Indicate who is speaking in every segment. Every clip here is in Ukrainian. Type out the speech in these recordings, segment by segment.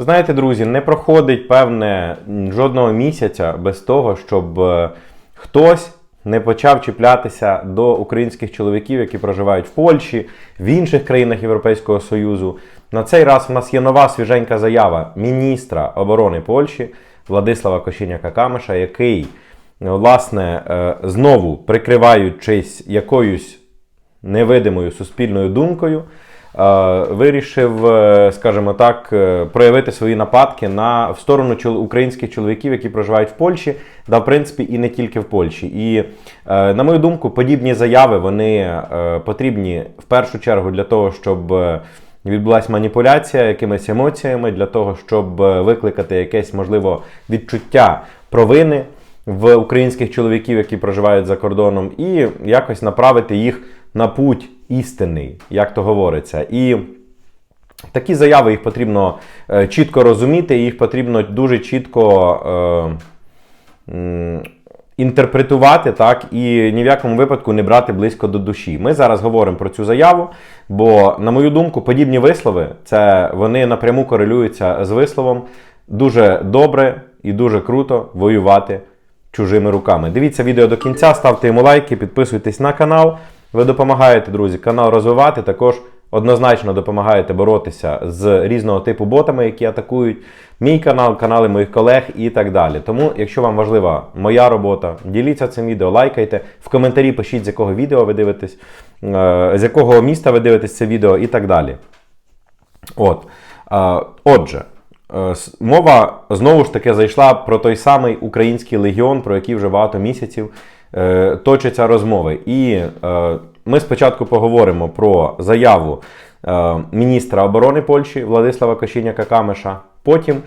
Speaker 1: Знаєте, друзі, не проходить певне жодного місяця без того, щоб е, хтось не почав чіплятися до українських чоловіків, які проживають в Польщі, в інших країнах Європейського Союзу. На цей раз в нас є нова свіженька заява міністра оборони Польщі Владислава Кошіняка-Камиша, який, е, власне, е, знову прикриваючись якоюсь невидимою суспільною думкою, вирішив, е, скажімо так, е, проявити свої нападки на в сторону українських чоловіків, які проживають в Польщі, да, в принципі, і не тільки в Польщі. І, е, на мою думку, подібні заяви вони е, потрібні в першу чергу для того, щоб. е, Відбулася маніпуляція якимись емоціями для того, щоб е, викликати якесь можливо відчуття провини в українських чоловіків, які проживають за кордоном, і якось направити їх на путь істинний, як то говориться. І такі заяви їх потрібно е, чітко розуміти, їх потрібно дуже чітко. Е, Інтерпретувати так і ні в якому випадку не брати близько до душі. Ми зараз говоримо про цю заяву, бо, на мою думку, подібні вислови це вони напряму корелюються з висловом дуже добре і дуже круто воювати чужими руками. Дивіться відео до кінця, ставте йому лайки, підписуйтесь на канал. Ви допомагаєте, друзі, канал розвивати. Також однозначно допомагаєте боротися з різного типу ботами, які атакують мій канал, канали моїх колег і так далі. Тому, якщо вам важлива моя робота, діліться цим відео, лайкайте. В коментарі пишіть, з якого відео ви дивитесь, е, з якого міста ви дивитесь це відео і так далі. От. Отже, е, мова знову ж таки зайшла про той самий український легіон, про який вже багато місяців е, точаться розмови. І е, ми спочатку поговоримо про заяву е, міністра оборони Польщі Владислава Кошіняка Камеша. Потім е,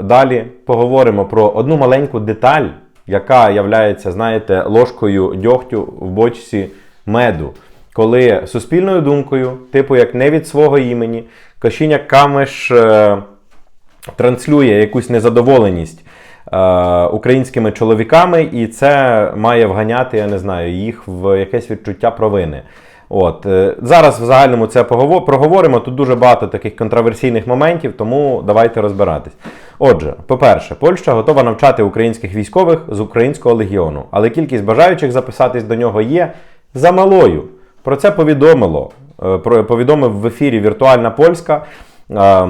Speaker 1: далі поговоримо про одну маленьку деталь, яка являється, знаєте, ложкою дьогтю в бочці меду коли суспільною думкою, типу як не від свого імені, Кошіняк Камеш е, транслює якусь незадоволеність українськими чоловіками, і це має вганяти, я не знаю, їх в якесь відчуття провини. От е, зараз в загальному це проговоримо. Тут дуже багато таких контроверсійних моментів, тому давайте розбиратись. Отже, по-перше, Польща готова навчати українських військових з українського легіону, але кількість бажаючих записатись до нього є замалою. Про це повідомило е, про- повідомив в ефірі Віртуальна Польська. Е,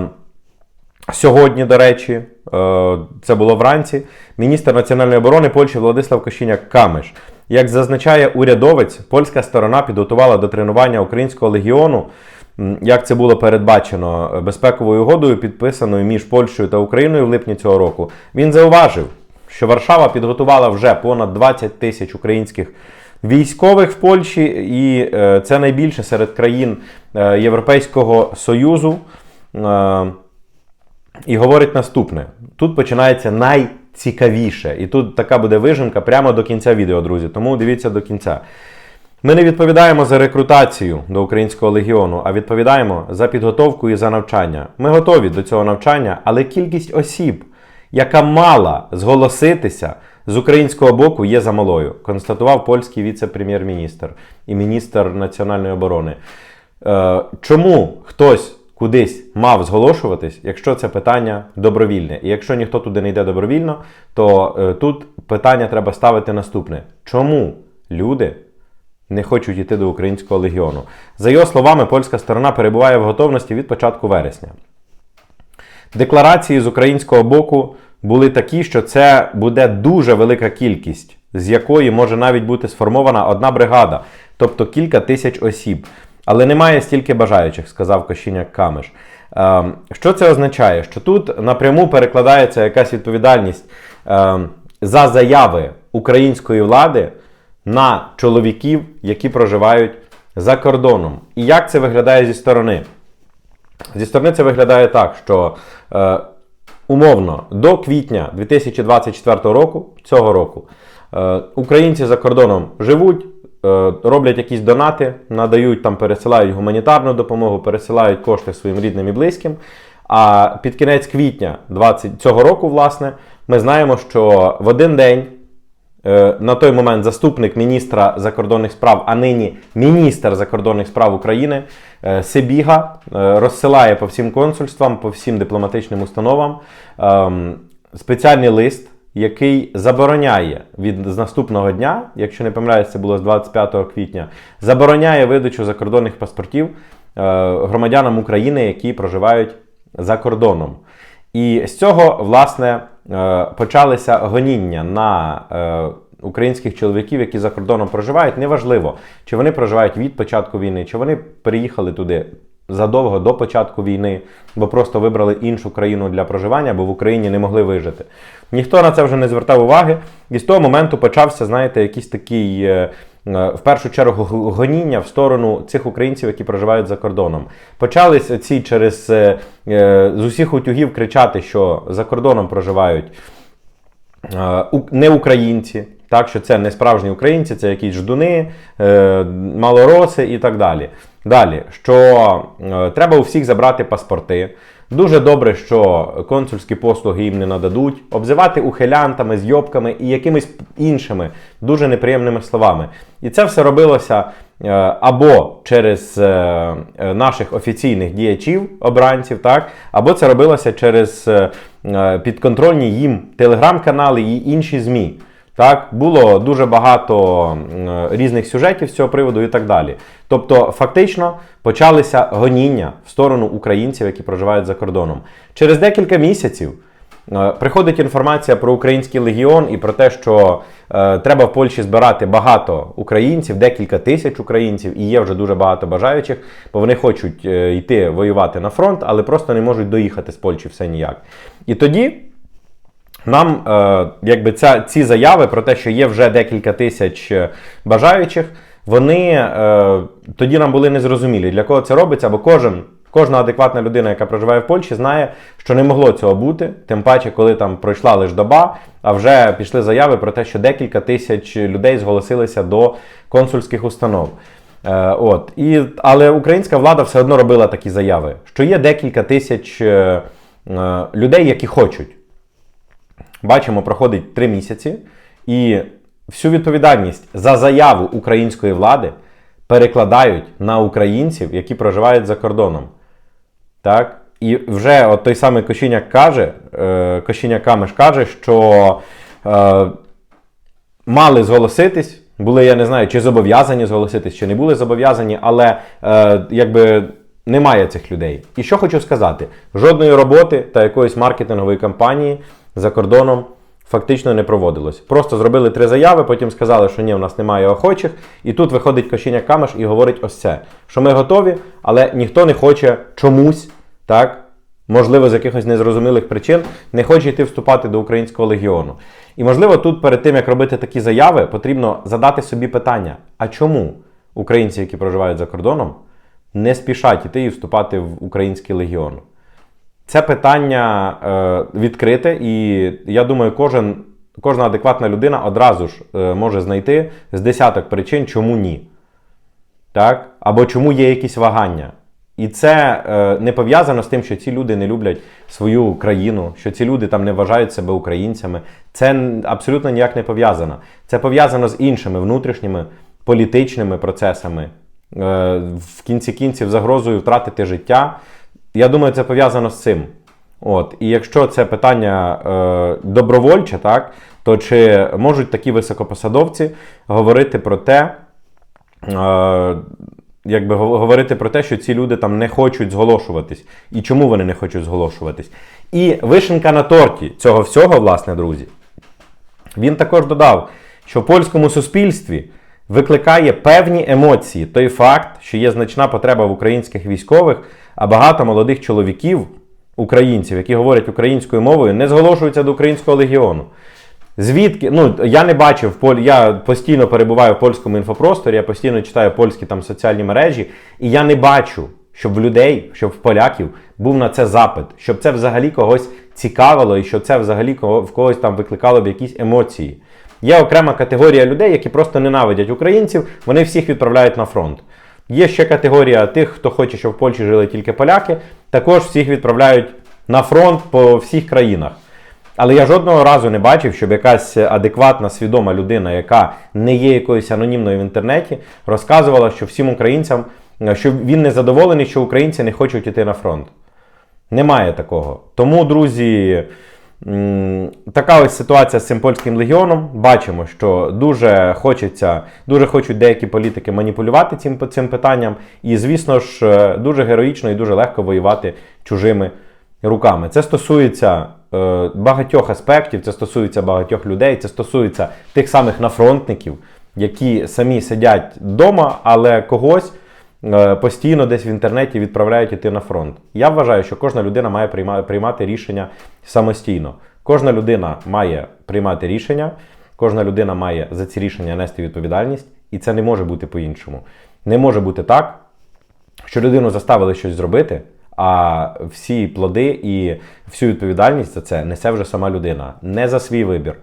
Speaker 1: Сьогодні, до речі, е, це було вранці. Міністр національної оборони Польщі Владислав Кошіняк Камиш. Як зазначає урядовець, польська сторона підготувала до тренування українського легіону, як це було передбачено е, безпековою угодою, підписаною між Польщею та Україною в липні цього року. Він зауважив, що Варшава підготувала вже понад 20 тисяч українських військових в Польщі, і е, це найбільше серед країн е, Європейського Союзу. Е, і говорить наступне: тут починається найцікавіше. І тут така буде вижимка прямо до кінця відео, друзі. Тому дивіться до кінця. Ми не відповідаємо за рекрутацію до українського легіону, а відповідаємо за підготовку і за навчання. Ми готові до цього навчання, але кількість осіб, яка мала зголоситися з українського боку, є замалою, констатував польський віце-прем'єр-міністр і міністр національної оборони. Е, чому хтось кудись мав зголошуватись, якщо це питання добровільне? І якщо ніхто туди не йде добровільно, то е, тут питання треба ставити наступне: чому люди не хочуть йти до українського легіону? За його словами, польська сторона перебуває в готовності від початку вересня. Декларації з українського боку були такі, що це буде дуже велика кількість, з якої може навіть бути сформована одна бригада, тобто кілька тисяч осіб. Але немає стільки бажаючих, сказав Кощіняк Камеш. Ем, Що це означає? Що тут напряму перекладається якась відповідальність ем, за заяви української влади на чоловіків, які проживають за кордоном. І як це виглядає зі сторони? Зі сторони це виглядає так, що е, умовно до квітня 2024 року, цього року, е, українці за кордоном живуть, роблять якісь донати, надають там, пересилають гуманітарну допомогу, пересилають кошти своїм рідним і близьким. А під кінець квітня 20 цього року, власне, ми знаємо, що в один день е, на той момент заступник міністра закордонних справ, а нині міністр закордонних справ України е, Сибіга е, розсилає по всім консульствам, по всім дипломатичним установам ем, спеціальний лист, який забороняє від з наступного дня, якщо не помиляюсь, це було з 25 квітня, забороняє видачу закордонних паспортів е, громадянам України, які проживають за кордоном. І з цього, власне, е, почалися гоніння на е, українських чоловіків, які за кордоном проживають. Неважливо, чи вони проживають від початку війни, чи вони переїхали туди задовго до початку війни, бо просто вибрали іншу країну для проживання, бо в Україні не могли вижити. Ніхто на це вже не звертав уваги. І з того моменту почався, знаєте, якийсь такий. е, е, В першу чергу гоніння в сторону цих українців, які проживають за кордоном. Почались ці через е, з усіх утюгів кричати, що за кордоном проживають не українці, так що це не справжні українці, це якісь ждуни, малороси і так далі. Далі, що е, треба у всіх забрати паспорти. Дуже добре, що консульські послуги їм не нададуть, обзивати ухилянтами, зйобками і якимись іншими дуже неприємними словами. І це все робилося е, або через е, наших офіційних діячів, обранців, так, або це робилося через підконтрольні їм телеграм-канали і інші ЗМІ. Так, було дуже багато різних сюжетів з цього приводу і так далі. Тобто, фактично почалися гоніння в сторону українців, які проживають за кордоном. Через декілька місяців е, приходить інформація про український легіон і про те, що е, треба в Польщі збирати багато українців, декілька тисяч українців, і є вже дуже багато бажаючих, бо вони хочуть е, йти воювати на фронт, але просто не можуть доїхати з Польщі все ніяк. І тоді. Нам е, якби ця, ці заяви про те, що є вже декілька тисяч е, бажаючих, вони е, тоді нам були незрозумілі, для кого це робиться, бо кожен, кожна адекватна людина, яка проживає в Польщі, знає, що не могло цього бути. Тим паче, коли там пройшла лише доба, а вже пішли заяви про те, що декілька тисяч людей зголосилися до консульських установ. Е, от. І, але українська влада все одно робила такі заяви, що є декілька тисяч е, людей, які хочуть. Бачимо, проходить три місяці, і всю відповідальність за заяву української влади перекладають на українців, які проживають за кордоном. Так? І вже от той самий Кощеняк каже, е, Кощеняк Камеш каже, що е, мали зголоситись, були, я не знаю, чи зобов'язані зголоситись, чи не були зобов'язані, але е, якби немає цих людей. І що хочу сказати: жодної роботи та якоїсь маркетингової кампанії за кордоном фактично не проводилось. Просто зробили три заяви, потім сказали, що ні, у нас немає охочих. І тут виходить Кощеняк Камеш і говорить ось це: що ми готові, але ніхто не хоче чомусь, так, можливо, з якихось незрозумілих причин, не хоче йти вступати до українського легіону. І можливо, тут перед тим, як робити такі заяви, потрібно задати собі питання: а чому українці, які проживають за кордоном, не спішать іти і вступати в український легіон? Це питання е, відкрите, і я думаю, кожен, кожна адекватна людина одразу ж е, може знайти з десяток причин, чому ні. Так? Або чому є якісь вагання. І це е, не пов'язано з тим, що ці люди не люблять свою країну, що ці люди там не вважають себе українцями. Це абсолютно ніяк не пов'язано. Це пов'язано з іншими внутрішніми політичними процесами, в кінці кінців загрозою втратити життя. Я думаю, це пов'язано з цим. От. І якщо це питання е, добровольче, так, то чи можуть такі високопосадовці говорити про те, е, якби говорити про те, що ці люди там не хочуть зголошуватись, і чому вони не хочуть зголошуватись. І вишенка на торті цього всього, власне, друзі, він також додав, що в польському суспільстві викликає певні емоції той факт, що є значна потреба в українських військових, а багато молодих чоловіків, українців, які говорять українською мовою, не зголошуються до українського легіону. Звідки? Ну, я не бачив, я постійно перебуваю в польському інфопросторі, я постійно читаю польські там соціальні мережі, і я не бачу, щоб в людей, щоб в поляків був на це запит, щоб це взагалі когось цікавило і щоб це взагалі в когось там викликало б якісь емоції. Є окрема категорія людей, які просто ненавидять українців, вони всіх відправляють на фронт. Є ще категорія тих, хто хоче, щоб в Польщі жили тільки поляки, також всіх відправляють на фронт по всіх країнах. Але я жодного разу не бачив, щоб якась адекватна, свідома людина, яка не є якоюсь анонімною в інтернеті, розказувала, що всім українцям, що він не задоволений, що українці не хочуть йти на фронт. Немає такого. Тому, друзі, така ось ситуація з цим польським легіоном. Бачимо, що дуже хочеться, дуже хочуть деякі політики маніпулювати цим, цим питанням. І, звісно ж, е, дуже героїчно і дуже легко воювати чужими руками. Це стосується е, багатьох аспектів, це стосується багатьох людей, це стосується тих самих нафронтників, які самі сидять вдома, але когось постійно десь в інтернеті відправляють іти на фронт. Я вважаю, що кожна людина має приймати рішення самостійно. Кожна людина має приймати рішення, кожна людина має за ці рішення нести відповідальність, і це не може бути по-іншому. Не може бути так, що людину заставили щось зробити, а всі плоди і всю відповідальність за це несе вже сама людина. Не за свій вибір,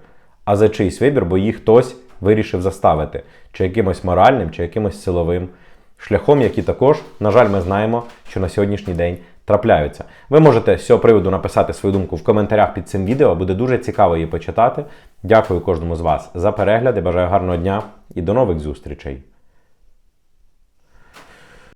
Speaker 1: а за чийсь вибір, бо її хтось вирішив заставити, чи якимось моральним, чи якимось силовим шляхом, які також, на жаль, ми знаємо, що на сьогоднішній день трапляються. Ви можете з цього приводу написати свою думку в коментарях під цим відео, буде дуже цікаво її почитати. Дякую кожному з вас за перегляди, бажаю гарного дня і до нових зустрічей!